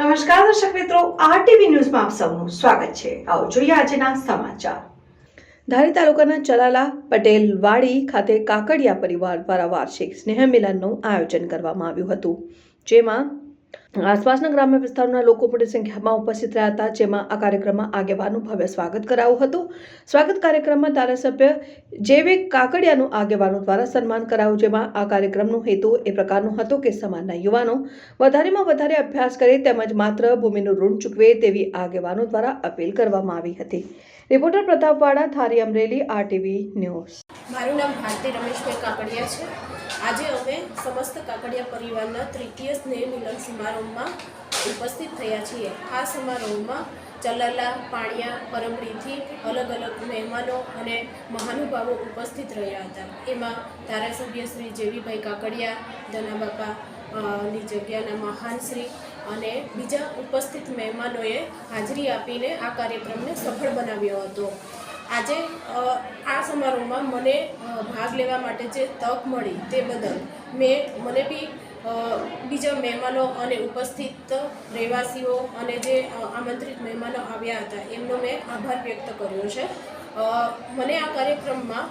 નમસ્કાર દર્શક મિત્રો, આરટીવી ન્યૂઝમાં આપ સૌનું સ્વાગત છે. આવો જોઈએ આજના સમાચાર. ધારી તાલુકાના ચલાલા પટેલ વાડી ખાતે કાકડિયા પરિવાર દ્વારા વાર્ષિક સ્નેહ મિલનનું આયોજન કરવામાં આવ્યું હતું. જેમાં આસપાસના ગ્રામ્ય વિસ્તારોના લોકો મોટી સંખ્યામાં ઉપસ્થિત રહ્યા હતા, જેમાં આ કાર્યક્રમમાં આગેવાનનું ભવ્ય સ્વાગત કરાયું હતું. સ્વાગત કાર્યક્રમમાં ધારાસભ્ય જેવિક કાકડિયાનું આગેવાનો દ્વારા સન્માન કરાયું, જેમાં આ કાર્યક્રમનો હેતુ એ પ્રકારનો હતો કે સમાજના યુવાનો વધારેમાં વધારે અભ્યાસ કરે તેમજ માત્ર ભૂમિનું ઋણ ચૂકવે તેવી આગેવાનો દ્વારા અપીલ કરવામાં આવી હતી. રિપોર્ટર પ્રતાપવાડા થારી અમરેલી, આરટીવી ન્યૂઝ. મારું નામ ભારતી રમેશભાઈ કાકડિયા છે. આજે અમે સમસ્ત કાકડિયા પરિવારના તૃતીય સ્નેહ મિલન સમારોહમાં ઉપસ્થિત થયા છીએ. આ સમારોહમાં ચલાલા, પાણિયા પરમડીથી અલગ અલગ મહેમાનો અને મહાનુભાવો ઉપસ્થિત રહ્યા હતા. એમાં ધારાસભ્ય શ્રી જેવીભાઈ કાકડિયા ધનાબાપા ની જગ્યાના મહાન શ્રી અને બીજા ઉપસ્થિત મહેમાનોએ હાજરી આપીને આ કાર્યક્રમને સફળ બનાવ્યો હતો. આજે આ સમારોહમાં મને ભાગ લેવા માટે જે તક મળી તે બદલ મેં, મને બી બીજા મહેમાનો અને ઉપસ્થિત રહેવાસીઓ અને જે આમંત્રિત મહેમાનો આવ્યા હતા, એમનો મેં આભાર વ્યક્ત કર્યો છે. મને આ કાર્યક્રમમાં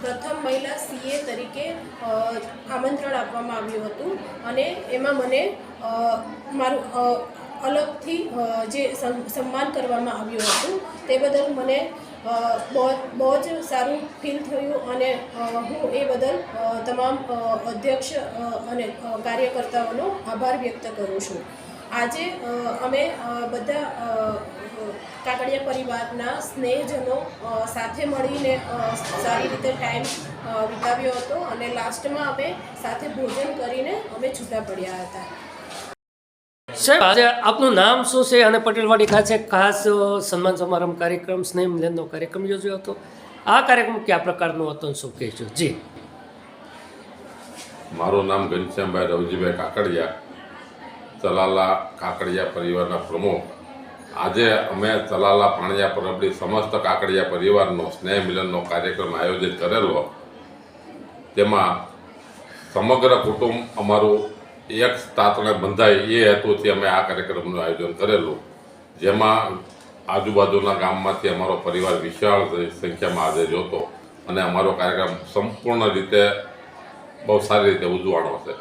પ્રથમ મહિલા સીએ તરીકે આમંત્રણ આપવામાં આવ્યું હતું અને એમાં મને મારું અલગથી જે સન્માન કરવામાં આવ્યું હતું, તે બદલ મને બહુ બહુ જ સારું ફીલ થયું અને હું એ બદલ તમામ અધ્યક્ષ અને કાર્યકર્તાઓનો આભાર વ્યક્ત કરું છું. આજે અમે બધા કાકડિયા પરિવારના સ્નેહજનો સાથે મળીને સારી રીતે ટાઈમ વિતાવ્યો હતો અને લાસ્ટમાં અમે સાથે ભોજન કરીને અમે છૂટા પડ્યા હતા. સાહેબ આજે આપનું નામ શું છે? અને પટેલવાડી ખાતે ખાસ સન્માન સમારંભ કાર્યક્રમ સ્નેહ મિલનનો કાર્યક્રમ યોજ્યો હતો. આ કાર્યક્રમ કયા પ્રકારનો હતો શું કહેશો જી. મારું નામ ઘનશ્યામભાઈ રવજીભાઈ કાકડિયા તલાલા કાકડિયા પરિવારના પ્રમુખ. આજે અમે તલાલા પાણિયા પરબડી સમસ્ત કાકડિયા પરિવારનો સ્નેહ મિલનનો કાર્યક્રમ આયોજિત કરેલો. તેમાં સમગ્ર કુટુંબ અમારું એક તાતણે બંધાય એ હેતુથી અમે આ કાર્યક્રમનું આયોજન કરેલું. જેમાં આજુબાજુના ગામમાંથી અમારો પરિવાર વિશાળ સંખ્યામાં આજે જોતો અને અમારો કાર્યક્રમ સંપૂર્ણ રીતે બહુ સારી રીતે ઉજવાણો છે.